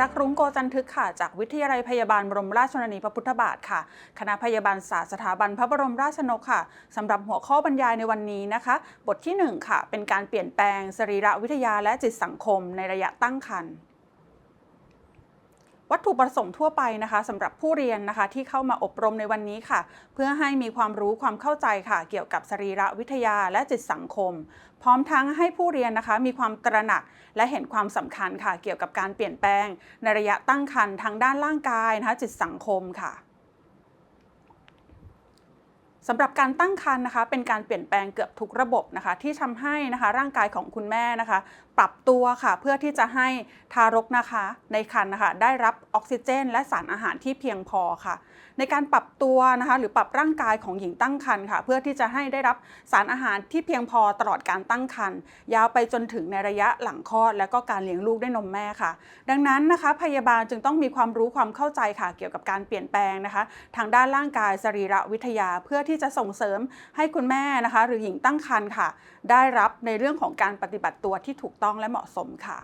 รักครุงโกจันทึกค่ะ จากวิทยาลัยพยาบาลบรมราชชนนีพระพุทธบาทค่ะ คณะพยาบาลศาสตร์สถาบันพระบรมราชชนกค่ะสำหรับหัวข้อบรรยายในวันนี้นะคะ บทที่ 1 ค่ะ เป็นการเปลี่ยนแปลงสรีระวิทยาและจิตสังคมในระยะตั้งครรภ์ วัตถุประสงค์ทั่วไปนะคะสำหรับผู้เรียนนะคะที่เข้ามาอบรมในวันนี้ค่ะ เพื่อให้มีความรู้ความเข้าใจค่ะ เกี่ยวกับสรีระวิทยาและจิตสังคม พร้อมทั้งให้ผู้เรียนนะคะ มีความตระหนักและเห็นความสำคัญค่ะ เกี่ยวกับการเปลี่ยนแปลง ในระยะตั้งครรภ์ทางด้านร่างกายนะคะจิตสังคมค่ะสำหรับการตั้งครรภ์นะคะเป็นการเปลี่ยนแปลงเกือบทุกระบบนะคะที่ทำให้นะคะร่างกายของคุณแม่นะคะ ปรับตัวค่ะ เพื่อที่จะให้ทารกนะคะ ในครรภ์นะคะได้รับออกซิเจน และสารอาหารที่เพียงพอค่ะ ในการปรับตัวนะคะหรือปรับร่างกายของหญิงตั้งครรภ์ค่ะ เพื่อที่จะให้ได้รับสารอาหารที่เพียงพอตลอดการตั้งครรภ์ยาวไปจนถึงในระยะหลังคลอด และก็การเลี้ยงลูกด้วยนมแม่ค่ะ ดังนั้นนะคะ พยาบาลจึงต้องมีความรู้ความเข้าใจค่ะ เกี่ยวกับการเปลี่ยนแปลงนะคะ ทางด้านร่างกายสรีระวิทยา เพื่อที่จะส่งเสริมให้คุณแม่นะคะ หรือหญิงตั้งครรภ์ค่ะ ได้รับในเรื่องของการปฏิบัติตัวที่ถูกต้องและเหมาะสมค่ะ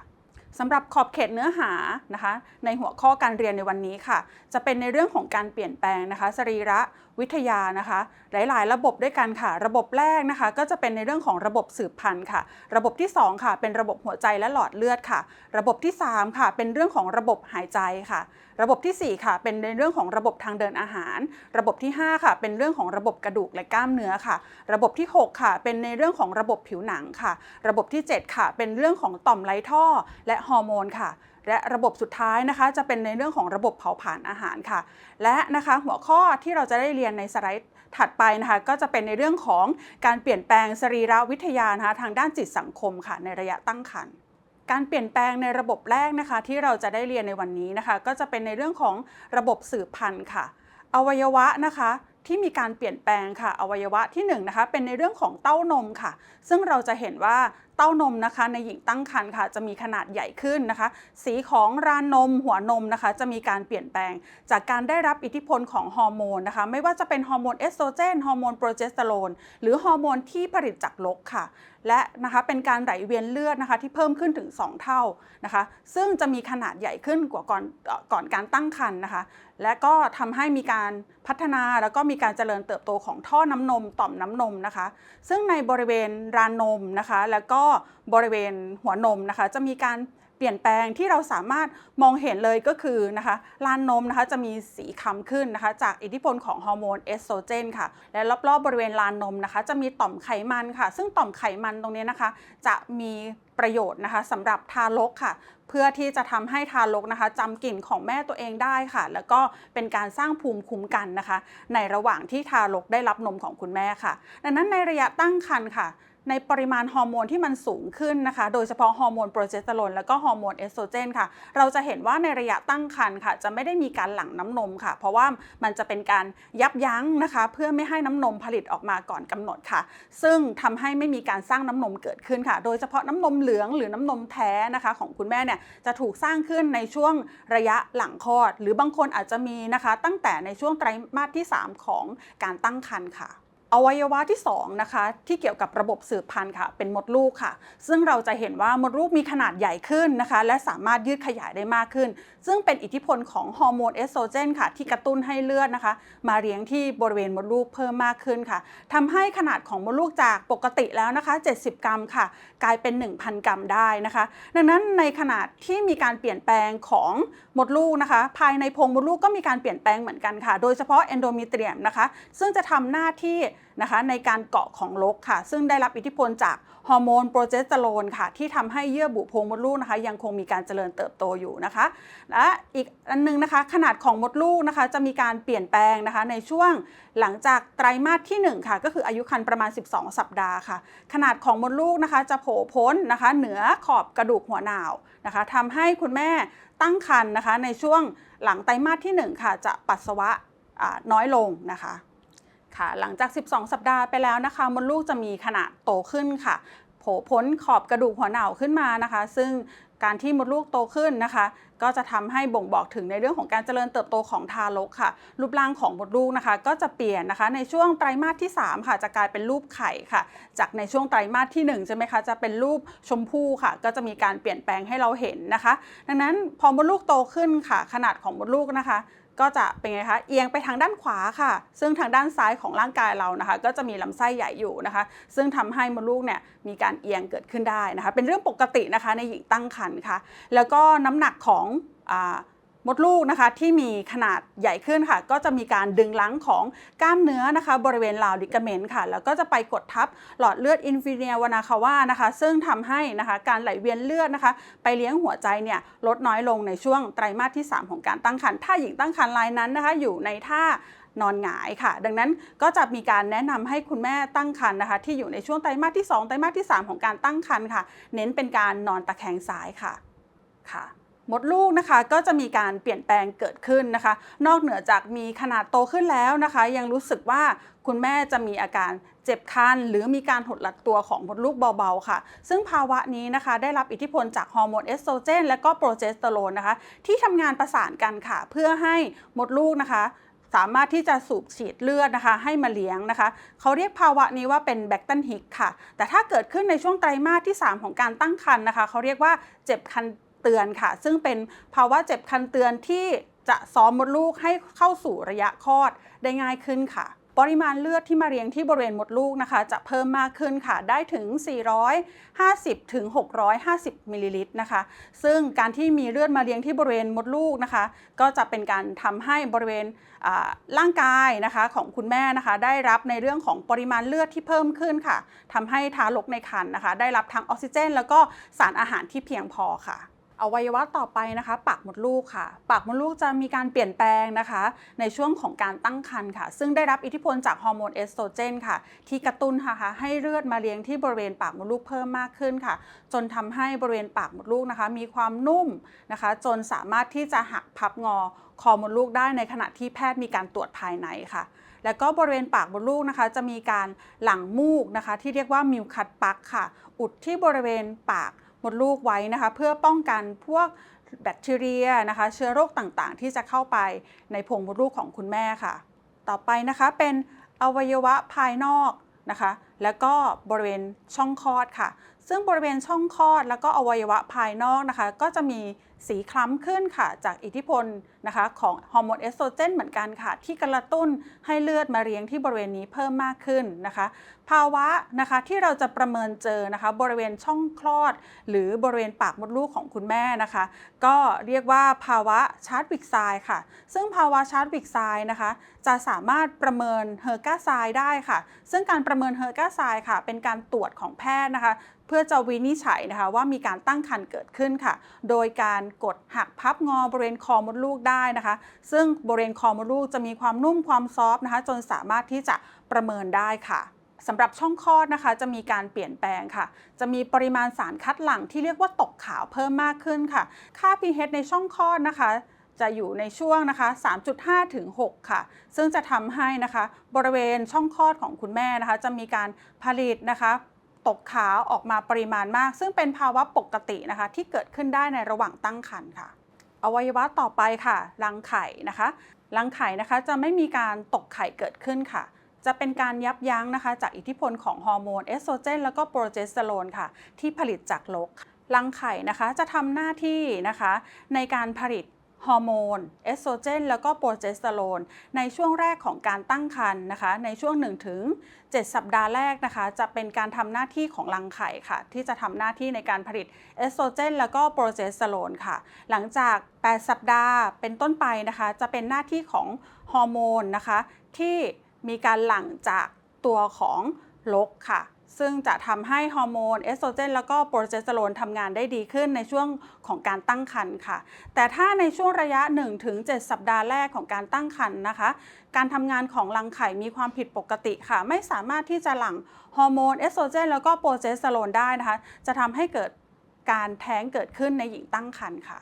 สำหรับขอบเขตเนื้อหานะคะ ในหัวข้อการเรียนในวันนี้ค่ะ จะเป็นในเรื่องของการเปลี่ยนแปลงนะคะ สรีระวิทยานะคะ หลายๆ ระบบด้วยกันค่ะ ระบบแรกนะคะ ก็จะเป็นในเรื่องของระบบสืบพันธุ์ค่ะ ระบบที่ 2 ค่ะ เป็นระบบหัวใจและหลอดเลือดค่ะ ระบบที่ 3 ค่ะ เป็นเรื่องของระบบหายใจค่ะ ระบบทีสี่ 4 ค่ะ เป็นในเรื่องของระบบทางเดินอาหาร ระบบที่ 5 ค่ะ เป็นเรื่องของระบบกระดูกและกล้ามเนื้อค่ะ ระบบที่ 6 ค่ะ เป็นในเรื่องของระบบผิวหนังค่ะ ระบบที่ 7 ค่ะ เป็นเรื่องของต่อมไรท่อและฮอร์โมนค่ะ และระบบสุดท้ายนะคะจะเป็นในเรื่องของระบบเผาผลาญอาหารค่ะ และนะคะหัวข้อที่เราจะได้เรียนในสไลด์ถัดไปนะคะก็จะเป็นในเรื่องของการเปลี่ยนแปลงสรีรวิทยานะคะทางด้านจิตสังคมค่ะในระยะตั้งครรภ์การเปลี่ยนแปลงในระบบแรกนะคะ ที่เราจะได้เรียนในวันนี้นะคะ ก็จะเป็นในเรื่องของระบบสืบพันธุ์ค่ะ อวัยวะนะคะที่มีการเปลี่ยนแปลงค่ะ อวัยวะที่1นงนะคะเป็นในเรื่องของเต้านมค่ะ ซึ่งเราจะเห็นว่าเต้านมนะคะในหญิงตั้งครรภ์ค่ะจะมีขนาดใหญ่ขึ้นนะคะ สีของรานนมหัวนมนะคะ จะมีการเปลี่ยนแปลง จากการได้รับอิทธิพลของฮอร์โมนนะคะ ไม่ว่าจะเป็นฮอร์โมนเอสโตรเจนฮอร์โมนโปรเจสเตอโรนหรือฮอร์โมนที่ผลิตจากลกค่ะ และนะคะเป็นการไหลเวียนเลือดนะคะ ที่เพิ่มขึ้นถึง 2 เท่านะคะ ซึ่งจะมีขนาดใหญ่ขึ้นกว่าก่อนก่อนการตั้งครรภ์นะคะ และก็ทำให้มีการพัฒนาแล้วก็มีการเจริญเติบโตของท่อน้ำนมต่อมน้ำนมนะคะ ซึ่งในบริเวณรานนมนะคะ แล้วก็บริเวณหัวนมนะคะ จะมีการเปลี่ยนแปลงที่เราสามารถมองเห็นเลยก็คือนะคะลานนมนะคะจะมีสีคล้ำขึ้นนะคะ จากอิทธิพลของฮอร์โมนเอสโตรเจนค่ะ และรอบๆบริเวณลานนมนะคะ จะมีต่อมไขมันค่ะ ซึ่งต่อมไขมันตรงนี้นะคะ จะมีประโยชน์นะคะสำหรับทารกค่ะ เพื่อที่จะทำให้ทารกนะคะจำกลิ่นของแม่ตัวเองได้ค่ะ แล้วก็เป็นการสร้างภูมิคุ้มกันนะคะ ในระหว่างที่ทารกได้รับนมของคุณแม่ค่ะ ดังนั้นในระยะตั้งครรภ์ค่ะ ในปริมาณฮอร์โมนที่มันสูงขึ้นนะคะ โดยเฉพาะฮอร์โมนโปรเจสเตอโรนแล้วก็ฮอร์โมนเอสโตรเจนค่ะ เราจะเห็นว่าในระยะตั้งครรภ์ค่ะ จะไม่ได้มีการหลั่งน้ำนมค่ะ เพราะว่ามันจะเป็นการยับยั้งนะคะ เพื่อไม่ให้น้ำนมผลิตออกมาก่อนกำหนดค่ะ ซึ่งทำให้ไม่มีการสร้างน้ำนมเกิดขึ้นค่ะ โดยเฉพาะน้ำนมเหลืองหรือน้ำนมแท้นะคะ ของคุณแม่เนี่ยจะถูกสร้างขึ้นในช่วงระยะหลังคลอด หรือบางคนอาจจะมีนะคะ ตั้งแต่ในช่วงไตรมาสที่ 3 ของการตั้งครรภ์ค่ะ อวัยวะที่2นะคะที่เกี่ยวกับระบบสืบพันธุ์ค่ะ เป็นมดลูกค่ะ ซึ่งเราจะเห็นว่ามดลูกมีขนาดใหญ่ขึ้นนะคะ และสามารถยืดขยายได้มากขึ้น ซึ่งเป็นอิทธิพลของฮอร์โมนเอสโตรเจนค่ะ ที่กระตุ้นให้เลือดนะคะ มาเลี้ยงที่บริเวณมดลูกเพิ่มมากขึ้นค่ะทำให้ขนาดของมดลูกจากปกติแล้วนะคะ 70 กรัมค่ะ กลายเป็น 1,000 กรัมได้นะคะ ดังนั้นในขนาดที่มีการเปลี่ยนแปลงของมดลูกนะคะ ภายในโพรงมดลูกก็มีการเปลี่ยนแปลงเหมือนกันค่ะ โดยเฉพาะเอนโดมิเทรียมนะคะ ซึ่งจะทำหน้าที่นะคะในการเกาะของลกค่ะ ซึ่งได้รับอิทธิพลจากฮอร์โมนโปรเจสเตอโรนค่ะ ที่ทำให้เยื่อบุโพรงมดลูกนะคะ ยังคงมีการเจริญเติบโตอยู่นะคะและอีกอันนึงนะคะ ขนาดของมดลูกนะคะ จะมีการเปลี่ยนแปลงนะคะ ในช่วงหลังจากไตรมาสที่ 1 ค่ะ ก็คืออายุครรภ์ประมาณ 12 สัปดาห์ค่ะ ขนาดของมดลูกนะคะ จะโผล่พ้นนะคะ เหนือขอบกระดูกหัวหนาวนะคะทำให้คุณแม่ตั้งครรภ์นะคะ ในช่วงหลังไตรมาสที่ 1 ค่ะ จะปัสสาวะน้อยลงนะคะ ค่ะ หลังจาก 12 สัปดาห์ไปแล้วนะคะ มดลูกจะมีขนาดโตขึ้นค่ะโผล่พ้นขอบกระดูกหัวเหน่าขึ้นมานะคะ ซึ่งการที่มดลูกโตขึ้นนะคะ ก็จะทำให้บ่งบอกถึงในเรื่องของการเจริญเติบโตของทารกค่ะ รูปร่างของมดลูกนะคะ ก็จะเปลี่ยนนะคะในช่วงไตรมาสที่ 3 ค่ะ จะกลายเป็นรูปไข่ค่ะ จากในช่วงไตรมาสที่ 1 ใช่ไหมคะ จะเป็นรูปชมพู่ค่ะ ก็จะมีการเปลี่ยนแปลงให้เราเห็นนะคะ ดังนั้นพอมดลูกโตขึ้นค่ะ ขนาดของมดลูกนะคะ ก็จะเป็นไงคะเอียงไปทางด้านขวาค่ะ ซึ่งทางด้านซ้ายของร่างกายเรานะคะ ก็จะมีลำไส้ใหญ่อยู่นะคะ ซึ่งทำให้มดลูกเนี่ยมีการเอียงเกิดขึ้นได้นะคะ เป็นเรื่องปกตินะคะในหญิงตั้งครรภ์ค่ะ แล้วก็น้ำหนักของอา มดลูกนะคะที่มีขนาดใหญ่ขึ้นค่ะ ก็จะมีการดึงลังของกล้ามเนื้อนะคะ บริเวณราวลิกเมนต์ค่ะ แล้วก็จะไปกดทับหลอดเลือดอินฟิเนียวนาคาว่านะคะ ซึ่งทำให้นะคะการไหลเวียนเลือดนะคะ ไปเลี้ยงหัวใจเนี่ยลดน้อยลงในช่วงไตรมาสที่ 3 ของการตั้งครรภ์ถ้าหญิงตั้งครรภ์รายนั้นนะคะ อยู่ในท่านอนหงายค่ะ ดังนั้นก็จะมีการแนะนำให้คุณแม่ตั้งครรภ์นะคะ ที่อยู่ในช่วงไตรมาสที่ 2 ไตรมาสที่ 3 ของการตั้งครรภ์ค่ะ เน้นเป็นการนอนตะแคงซ้ายค่ะค่ะ มดลูกนะคะก็จะมีการเปลี่ยนแปลงเกิดขึ้นนะคะ นอกเหนือจากมีขนาดโตขึ้นแล้วนะคะ ยังรู้สึกว่าคุณแม่จะมีอาการเจ็บคันหรือมีการหดลัดตัวของมดลูกเบาๆค่ะ ซึ่งภาวะนี้นะคะได้รับอิทธิพลจากฮอร์โมนเอสโตรเจน และก็โปรเจสเตอโรนนะคะ ที่ทำงานประสานกันค่ะ เพื่อให้มดลูกนะคะสามารถที่จะสูบฉีดเลือดนะคะ ให้มาเลี้ยงนะคะ เขาเรียกภาวะนี้ว่าเป็นแบคตันฮิกค่ะ แต่ถ้าเกิดขึ้นในช่วงไตรมาสที่ 3 ของการตั้งครรภ์นะคะ เขาเรียกว่าเจ็บคัน เตือนค่ะ ซึ่งเป็นภาวะเจ็บคันเตือนที่จะซ้อมมดลูกให้เข้าสู่ระยะคลอดได้ง่ายขึ้นค่ะ ปริมาณเลือดที่มาเลียงที่บริเวณมดลูกนะคะ จะเพิ่มมากขึ้นค่ะ ได้ถึง 450 ถึง 650 มิลลิลิตรนะคะ ซึ่งการที่มีเลือดมาเลียงที่บริเวณมดลูกนะคะ ก็จะเป็นการทำให้บริเวณร่างกายนะคะของคุณแม่นะคะ ได้รับในเรื่องของปริมาณเลือดที่เพิ่มขึ้นค่ะทำให้ทารกในครรภ์นะคะ ได้รับทั้งออกซิเจน แล้วก็สารอาหารที่เพียงพอค่ะ อวัยวะต่อไปนะคะปากมดลูกค่ะ ปากมดลูกจะมีการเปลี่ยนแปลงนะคะ ในช่วงของการตั้งครรภ์ค่ะ ซึ่งได้รับอิทธิพลจากฮอร์โมนเอสโตรเจนค่ะ ที่กระตุ้นนะคะให้เลือดมาเลี้ยงที่บริเวณปากมดลูกเพิ่มมากขึ้นค่ะ จนทำให้บริเวณปากมดลูกนะคะ มีความนุ่มนะคะ จนสามารถที่จะหักพับงอคอมดลูกได้ในขณะที่แพทย์มีการตรวจภายในค่ะ แล้วก็บริเวณปากมดลูกนะคะ จะมีการหลั่งมูกนะคะ ที่เรียกว่ามิวคัสปักค่ะ อุดที่บริเวณปาก มดลูกไว้นะคะ เพื่อป้องกันพวกแบคทีเรียนะคะ เชื้อโรคต่างๆ ที่จะเข้าไปในโพรงมดลูกของคุณแม่ค่ะ ต่อไปนะคะเป็นอวัยวะภายนอกนะคะ แล้วก็บริเวณช่องคลอดค่ะซึ่งบริเวณช่องคลอด แล้วก็อวัยวะภายนอกนะคะ ก็จะมีสีคล้ำขึ้นค่ะ จากอิทธิพลนะคะของฮอร์โมนเอสโตรเจนเหมือนกันค่ะ ที่กระตุ้นให้เลือดมาเลี้ยงที่บริเวณนี้เพิ่มมากขึ้นนะคะ ภาวะนะคะที่เราจะประเมินเจอนะคะ บริเวณช่องคลอด หรือบริเวณปากมดลูกของคุณแม่นะคะ ก็เรียกว่าภาวะชาร์ดวิกไซด์ค่ะ ซึ่งภาวะชาร์ดวิกไซด์นะคะ จะสามารถประเมินเฮอร์กาไซด์ได้ค่ะ ซึ่งการประเมินเฮอร์กาไซด์ค่ะ เป็นการตรวจของแพทย์นะคะ พื่อจะวินิจฉัยนะคะว่ามีการตั้งครรภ์เกิดขึ้นค่ะ โดยการกดหักพับงอบริเวณคอมดลูกได้นะคะ ซึ่งบริเวณคอมดลูกจะมีความนุ่มความซอฟต์นะคะ จนสามารถที่จะประเมินได้ค่ะสำหรับช่องคลอดนะคะ จะมีการเปลี่ยนแปลงค่ะ จะมีปริมาณสารคัดหลั่งที่เรียกว่าตกขาวเพิ่มมากขึ้นค่ะ ค่า pH ในช่องคลอดนะคะจะอยู่ในช่วงนะคะ 3.5 ถึง 6 ค่ะ ซึ่งจะทำให้นะคะ บริเวณช่องคลอดของคุณแม่นะคะ จะมีการผลิตนะคะ ตกขาวออกมาปริมาณมาก ซึ่งเป็นภาวะปกตินะคะ ที่เกิดขึ้นได้ในระหว่างตั้งครรภ์ค่ะ อวัยวะต่อไปค่ะ รังไข่นะคะรังไข่นะคะจะไม่มีการตกไข่เกิดขึ้นค่ะ จะเป็นการยับยั้งนะคะ จากอิทธิพลของฮอร์โมนเอสโตรเจนแล้วก็โปรเจสเตอโรนค่ะ ที่ผลิตจากลกรังไข่นะคะจะทำหน้าที่นะคะ ในการผลิต ฮอร์โมนเอสโตรเจน แล้วก็โปรเจสเตอโรนในช่วงแรกของการตั้งครรภ์นะคะ ในช่วง1ถึง7สัปดาห์แรกนะคะ จะเป็นการทำหน้าที่ของรังไข่ค่ะ ที่จะทำหน้าที่ในการผลิตเอสโตรเจน แล้วก็โปรเจสเตอโรนค่ะ หลังจาก 8 สัปดาห์เป็นต้นไปนะคะ จะเป็นหน้าที่ของฮอร์โมนนะคะ ที่มีการหลั่งจากตัวของลกค่ะ ซึ่งจะทำให้ฮอร์โมนเอสโตรเจนแล้วก็โปรเจสเตอโรนทำงานได้ดีขึ้นในช่วงของการตั้งครรภ์ค่ะ แต่ถ้าในช่วงระยะ 1-7 สัปดาห์แรกของการตั้งครรภ์นะคะ การทำงานของรังไข่มีความผิดปกติค่ะ ไม่สามารถที่จะหลั่งฮอร์โมนเอสโตรเจนแล้วก็โปรเจสเตอโรนได้นะคะ จะทำให้เกิดการแท้งเกิดขึ้นในหญิงตั้งครรภ์ค่ะ